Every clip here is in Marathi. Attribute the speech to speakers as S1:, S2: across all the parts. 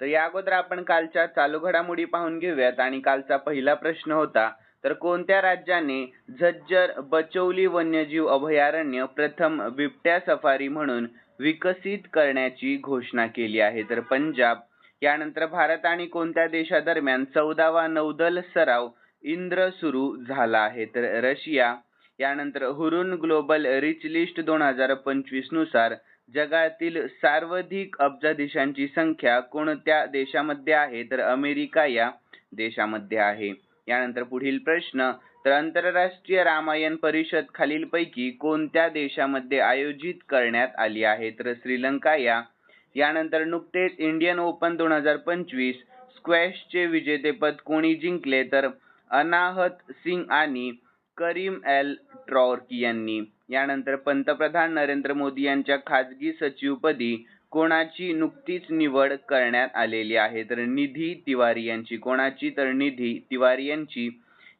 S1: तर या अगोदर आपण कालच्या चालू घडामोडी पाहून घेऊयात. आणि कालचा पहिला प्रश्न होता तर कोणत्या राज्याने झज्जर बचौली वन्यजीव अभयारण्य प्रथम बिबट्या सफारी म्हणून विकसित करण्याची घोषणा केली आहे? तर पंजाब यानंतर भारत आणि कोणत्या देशादरम्यान चौदावा नौदल सराव इंद्र सुरू झाला आहे? तर रशिया यानंतर हुरून ग्लोबल रिच लिस्ट दोन हजार पंचवीसनुसार जगातील सर्वाधिक अब्जाधीशांची संख्या कोणत्या देशामध्ये आहे? तर अमेरिका या देशामध्ये आहे. यानंतर पुढील प्रश्न तर आंतरराष्ट्रीय रामायण परिषद खालीलपैकी कोणत्या देशामध्ये आयोजित करण्यात आली आहे? तर श्रीलंका या. यानंतर नुकतेच इंडियन ओपन दोन हजार पंचवीस स्क्वॅशचे विजेतेपद कोणी जिंकले? तर अनाहत सिंग आणि करीम एल. ट्रॉर्की यांनी. यानंतर पंतप्रधान नरेंद्र मोदी यांच्या खाजगी सचिवपदी कोणाची नुकतीच निवड करण्यात आलेली आहे? तर निधी तिवारी यांची. कोणाची तर निधी तिवारी यांची.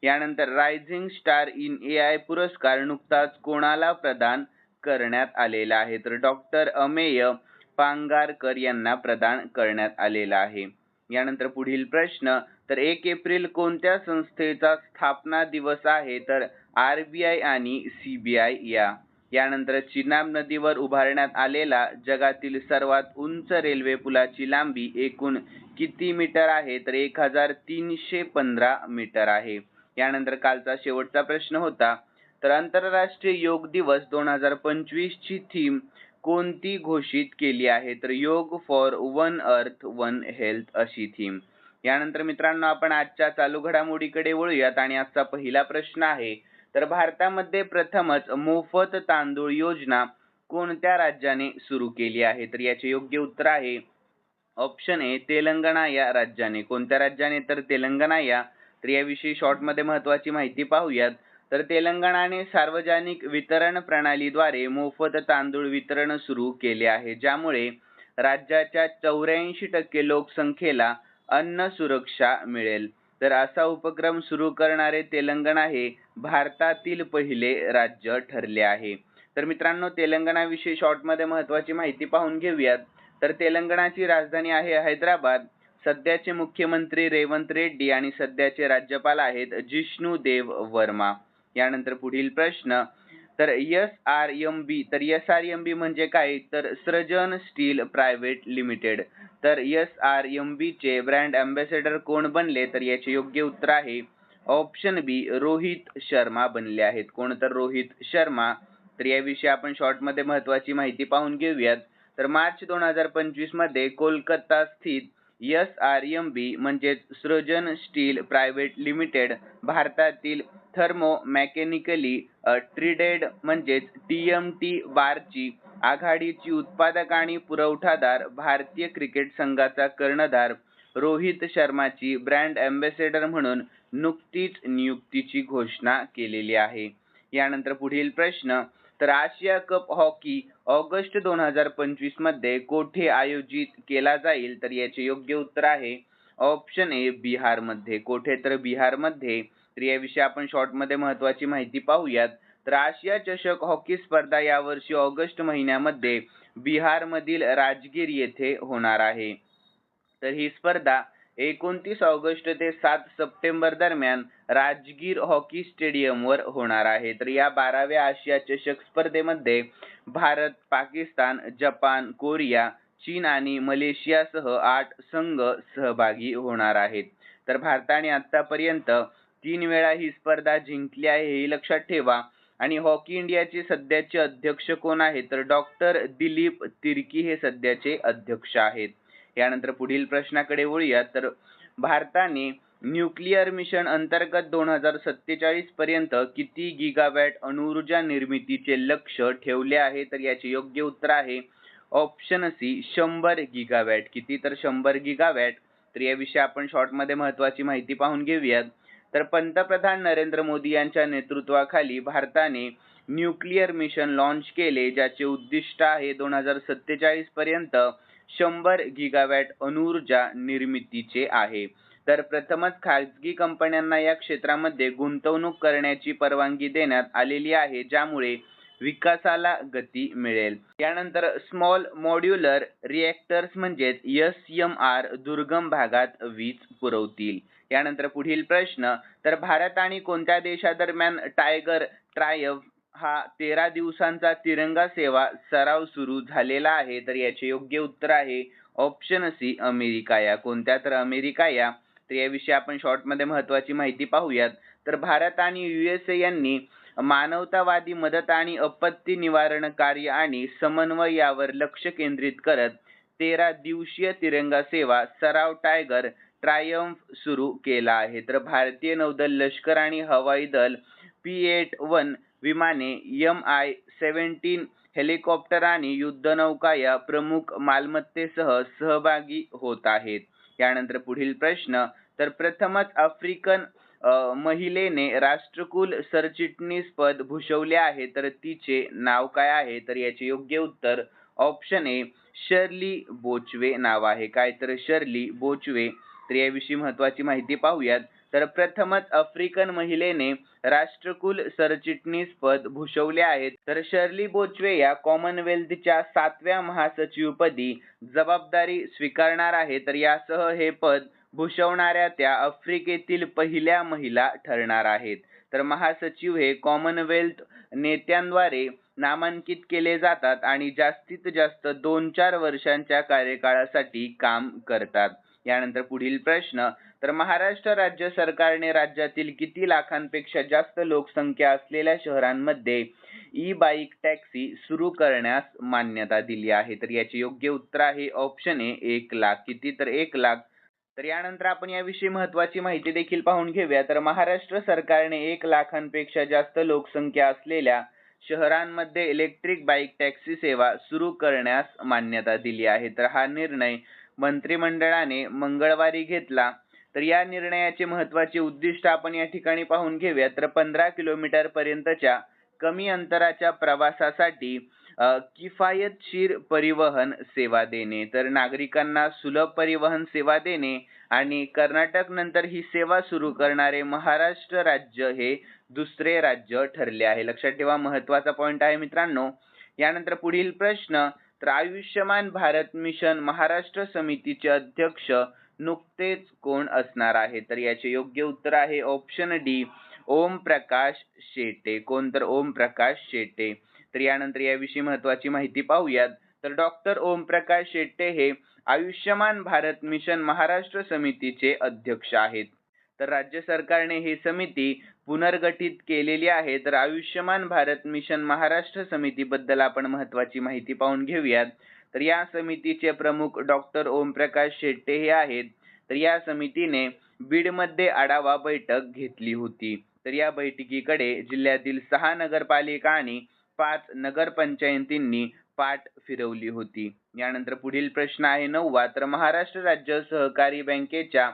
S1: यानंतर rising star in A I पुरस्कार नुकताच कोणाला प्रदान करण्यात आलेला आहे? तर डॉक्टर अमेय पांगारकर यांना प्रदान करण्यात आलेला आहे. यानंतर पुढील प्रश्न तर एक एप्रिल कोणत्या संस्थेचा स्थापना दिवस आहे? तर आरबीआय आणि सीबीआय या. यानंतर चिनाब नदीवर उभारण्यात आलेला जगातील सर्वात उंच रेल्वे पुलाची लांबी एकूण किती मीटर आहे? तर एक हजार तीनशे पंधरा मीटर आहे. यानंतर कालचा शेवटचा प्रश्न होता तर आंतरराष्ट्रीय योग दिवस दोन हजार पंचवीसची थीम कोणती घोषित केली आहे? तर yoga for one earth one health अशी थीम यानंतर मित्रांनो आपण आजच्या चालू घडामोडीकडे वळूयात आणि आजचा पहिला प्रश्न आहे तर भारतामध्ये प्रथमच मोफत तांदूळ योजना कोणत्या राज्याने सुरू केली आहे? तर याचे योग्य उत्तर आहे ऑप्शन ए तेलंगणा या राज्याने. कोणत्या राज्याने? तर तेलंगणा या. तर याविषयी शॉर्टमध्ये महत्वाची माहिती पाहूयात. तर तेलंगणाने सार्वजनिक वितरण प्रणालीद्वारे मोफत तांदूळ वितरण सुरू केले आहे ज्यामुळे राज्याच्या चौऱ्याऐंशी टक्के लोकसंख्येला अन्न सुरक्षा मिळेल. तर असा उपक्रम सुरू करणारे तेलंगणा हे भारतातील पहिले राज्य ठरले आहे. तर मित्रांनो तेलंगणाविषयी शॉर्टमध्ये महत्वाची माहिती पाहून घेऊयात. तर तेलंगणाची राजधानी आहे हैदराबाद. सध्याचे मुख्यमंत्री रेवंत रेड्डी आणि सध्याचे राज्यपाल आहेत जिष्णू देव वर्मा. यानंतर पुढील प्रश्न तर एस आर एम बी तर एस आर एम बी म्हणजे काय? तर सृजन स्टील प्रायव्हेट लिमिटेड. तर एस आर एम बी चे ब्रँड अँबॅसेडर कोण बनले तर याचे योग्य उत्तर आहे. ऑप्शन बी रोहित शर्मा बनले आहेत. कोण तर रोहित शर्मा. तर याविषयी आपण शॉर्टमध्ये महत्त्वाची महत्वाची माहिती पाहून घेऊयात. तर मार्च दोन हजार पंचवीसमध्ये कोलकाता स्थित एस आर एम बी म्हणजेच सृजन स्टील प्रायव्हेट लिमिटेड भारतातील थर्मो मेकॅनिकली ट्रीडेड म्हणजेच टी एम टी बारची आघाडीची उत्पादक आणि पुरवठादार भारतीय क्रिकेट संघाचा कर्णधार रोहित शर्माची ब्रँड अँबॅसेडर म्हणून नुकतीच नियुक्तीची घोषणा केलेली आहे. यानंतर पुढील प्रश्न तर आशिया कप हॉकी ऑगस्ट दोन हजार पंचवीसमध्ये कोठे आयोजित केला जाईल? तर याचे योग्य उत्तर आहे ऑप्शन ए बिहारमध्ये कोठे? तर बिहारमध्ये तर याविषयी आपण शॉर्टमध्ये महत्वाची माहिती पाहूयात. आशिया चषक हॉकी स्पर्धा यावर्षी ऑगस्ट महिन्यामध्ये बिहार मधील राजगीर येथे होणार आहे. तर ही स्पर्धा एकोणतीस ऑगस्ट ते सात सप्टेंबर दरम्यान राजगीर हॉकी स्टेडियमवर होणार आहे. तर या बाराव्या आशिया चषक स्पर्धेमध्ये भारत पाकिस्तान जपान कोरिया चीन आणि मलेशियासह आठ संघ सहभागी होणार आहेत. तर भारताने आतापर्यंत तीन वेळा ही स्पर्धा जिंकली आहे हे लक्षात ठेवा. आणि हॉकी इंडियाचे सध्याचे अध्यक्ष कोण आहेत? तर डॉक्टर दिलीप तिर्की हे सध्याचे अध्यक्ष आहेत. यानंतर पुढील प्रश्नाकडे वळूया. तर भारताने न्यूक्लिअर मिशन अंतर्गत दोन हजार सत्तेचाळीस पर्यंत किती गिगावॅट अणुऊर्जा निर्मितीचे लक्ष ठेवले आहे? तर याचे योग्य उत्तर आहे ऑप्शन सी शंभर गिगावॅट किती तर शंभर गिगावॅट तर याविषयी आपण शॉर्टमध्ये महत्वाची माहिती पाहून घेऊयात. तर पंतप्रधान नरेंद्र मोदी यांच्या नेतृत्वाखाली भारताने न्यूक्लिअर मिशन लॉन्च केले ज्याचे उद्दिष्ट आहे दोन हजार सत्तेचाळीस पर्यंत शंभर गिगावॅट अणुऊर्जा निर्मितीचे आहे. तर प्रथमच खाजगी कंपन्यांना या क्षेत्रामध्ये गुंतवणूक करण्याची परवानगी देण्यात आलेली आहे ज्यामुळे विकासाला गती मिळेल. यानंतर स्मॉल मॉड्युलर रिएक्टर्स म्हणजेच एस एम आर दुर्गम भागात वीज पुरवतील. यानंतर पुढील प्रश्न तर भारत आणि कोणत्या देशादरम्यान टायगर ट्रायफ हा तेरा दिवसांचा तिरंगा सेवा सराव सुरू झालेला आहे? तर याचे योग्य उत्तर आहे ऑप्शन सी अमेरिका. या कोणत्या? तर अमेरिका या. तर याविषयी आपण शॉर्टमध्ये महत्वाची माहिती पाहूयात. तर भारत आणि युएसए यांनी मानवतावादी मदत आणि आपत्ती निवारण कार्य आणि समन्वय यावर लक्ष केंद्रित करत तेरा दिवसीय तिरंगा सेवा सराव टायगर ट्रायम्फ सुरू केला आहे. तर भारतीय नौदल लष्कर आणि हवाई दल पी एट वन विमाने यम आय सेव्हन्टीन हेलिकॉप्टर आणि युद्धनौका या प्रमुख मालमत्तेसह सहभागी होत आहेत. यानंतर पुढील प्रश्न तर प्रथमच आफ्रिकन महिलेने राष्ट्रकुल सरचिटणीस पद भूषवले आहे तर तिचे नाव काय आहे? तर याचे योग्य उत्तर ऑप्शन ए शर्ली बोचवे नाव आहे. काय तर शर्ली बोचवे. तर याविषयी महत्वाची माहिती पाहूयात. तर प्रथमच आफ्रिकन महिलेने राष्ट्रकुल सरचिटणीस पद भूषवले आहेत. तर शर्ली बोचवे या कॉमनवेल्थच्या सातव्या महासचिवपदी जबाबदारी स्वीकारणार आहे. तर यासह हे पद भूषवणाऱ्या त्या आफ्रिकेतील पहिल्या महिला ठरणार आहेत. तर महासचिव हे कॉमनवेल्थ नेत्यांद्वारे नामांकित केले जातात आणि जास्तीत जास्त दोन चार वर्षांच्या कार्यकाळासाठी काम करतात. यानंतर पुढील प्रश्न तर महाराष्ट्र राज्य सरकारने राज्यातील किती लाखांपेक्षा जास्त लोकसंख्या असलेल्या शहरांमध्ये ई बाईक टॅक्सी सुरू करण्यास मान्यता दिली आहे? तर याचे योग्य उत्तर आहे ऑप्शन ए एक लाख. किती? तर एक लाख. तर यानंतर आपण याविषयी महत्वाची माहिती देखील पाहून घेऊया. तर महाराष्ट्र सरकारने एक लाखांपेक्षा जास्त लोकसंख्या असलेल्या शहरांमध्ये इलेक्ट्रिक बाईक टॅक्सी सेवा सुरू करण्यास मान्यता दिली आहे. तर हा निर्णय मंत्रिमंडळाने मंगळवारी घेतला. तर या निर्णयाचे महत्त्वाचे उद्दिष्ट आपण या ठिकाणी पाहून घेऊया. तर पंधरा किलोमीटर पर्यंतच्या कमी अंतराच्या प्रवासासाठी किफायतशीर परिवहन सेवा देणे. तर नागरिकांना सुलभ परिवहन सेवा देणे आणि कर्नाटक नंतर ही सेवा सुरू करणारे महाराष्ट्र राज्य हे दुसरे राज्य ठरले आहे. लक्षात ठेवा महत्त्वाचा पॉइंट आहे मित्रांनो. यानंतर पुढील प्रश्न तर आयुष्यमान भारत मिशन महाराष्ट्र समितीचे अध्यक्ष नुकतेच कोण असणार आहे? तर याचे योग्य उत्तर आहे ऑप्शन डी ओम प्रकाश शेटे. कोण तर ओम प्रकाश शेटे. तर यानंतर याविषयी महत्वाची माहिती पाहूयात. तर डॉक्टर ओम प्रकाश शेट्टे हे आयुष्यमान भारत मिशन महाराष्ट्र समितीचे अध्यक्ष आहेत. तर राज्य सरकारने ही समिती पुनर्गठित केलेली आहे. तर आयुष्यमान भारत मिशन महाराष्ट्र समितीबद्दल आपण महत्वाची माहिती पाहून घेऊयात. तर या समितीचे प्रमुख डॉक्टर ओमप्रकाश शेट्टे हे आहेत. तर या समितीने बीडमध्ये आढावा बैठक घेतली होती. तर या बैठकीकडे जिल्ह्यातील सहा नगरपालिका आणि पाच नगरपंचायतींनी पाठ फिरवली होती. यानंतर पुढील प्रश्न आहे नववा. तर महाराष्ट्र राज्य सहकारी बँकेच्या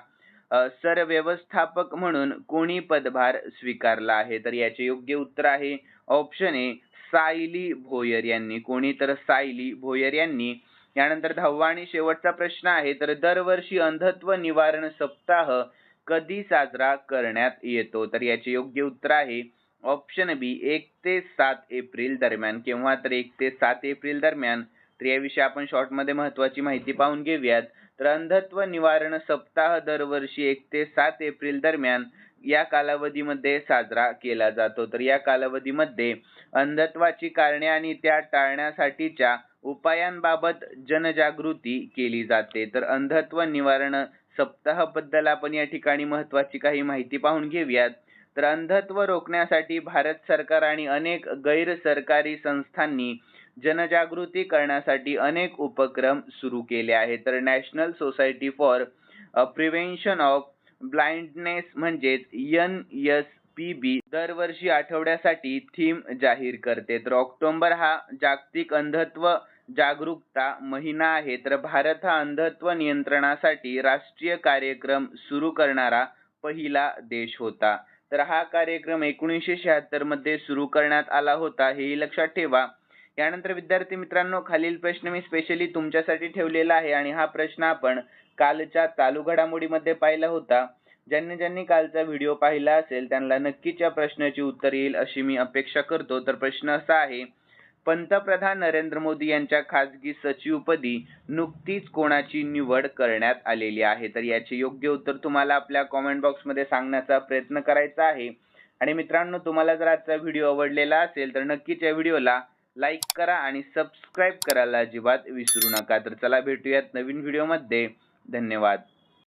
S1: सरव्यवस्थापक म्हणून कोणी पदभार स्वीकारला आहे? तर याचे योग्य उत्तर आहे ऑप्शन ए सायली भोयर यांनी. कोणी? तर सायली भोयर यांनी. यानंतर दहावा आणि शेवटचा प्रश्न आहे. तर दरवर्षी अंधत्व निवारण सप्ताह कधी साजरा करण्यात येतो? तर याचे योग्य उत्तर आहे ऑप्शन बी एक ते सात एप्रिल दरम्यान केव्हा तर एक ते सात एप्रिल दरम्यान. तर याविषयी आपण शॉर्टमध्ये महत्त्वाची महत्वाची माहिती पाहून घेऊयात. तर अंधत्व निवारण सप्ताह दरवर्षी एक ते सात एप्रिल दरम्यान या कालावधीमध्ये साजरा केला जातो. तर या कालावधीमध्ये अंधत्वाची कारणे आणि त्या टाळण्यासाठीच्या उपायांबाबत जनजागृती केली जाते. तर अंधत्व निवारण सप्ताहाबद्दल आपण या ठिकाणी महत्वाची काही माहिती पाहून घेऊयात. तर अंधत्व रोखण्यासाठी भारत सरकार आणि अनेक गैर सरकारी संस्थांनी जनजागृती करण्यासाठी अनेक उपक्रम सुरू केले आहेत. तर national society for prevention of blindness म्हणजेच एन एस पी बी दरवर्षी आठवड्यासाठी थीम जाहीर करते. तर ऑक्टोबर हा जागतिक अंधत्व जागरूकता महिना आहे. तर भारत हा अंधत्व नियंत्रणासाठी राष्ट्रीय कार्यक्रम सुरू करणारा पहिला देश होता. तर हा कार्यक्रम एकोणीसशे शहात्तरमध्ये सुरू करण्यात आला होता हेही लक्षात ठेवा. यानंतर विद्यार्थी मित्रांनो खालील प्रश्न मी स्पेशली तुमच्यासाठी ठेवलेला आहे आणि हा प्रश्न आपण कालच्या चालू घडामोडीमध्ये पाहिला होता. ज्यांनी ज्यांनी कालचा व्हिडिओ पाहिला असेल त्यांना नक्कीच या प्रश्नाची उत्तर येईल अशी मी अपेक्षा करतो. तर प्रश्न असा आहे पंतप्रधान नरेंद्र मोदी यांच्या खासगी सचिवपदी नुकतीच कोणाची निवड करण्यात आलेली आहे? तर याचे योग्य उत्तर तुम्हाला आपल्या कॉमेंट बॉक्समध्ये सांगण्याचा प्रयत्न करायचा आहे. आणि मित्रांनो तुम्हाला जर आजचा व्हिडिओ आवडलेला असेल तर नक्कीच या व्हिडिओला लाईक करा आणि सबस्क्राईब करायला अजिबात विसरू नका. तर चला भेटूयात नवीन व्हिडिओमध्ये धन्यवाद.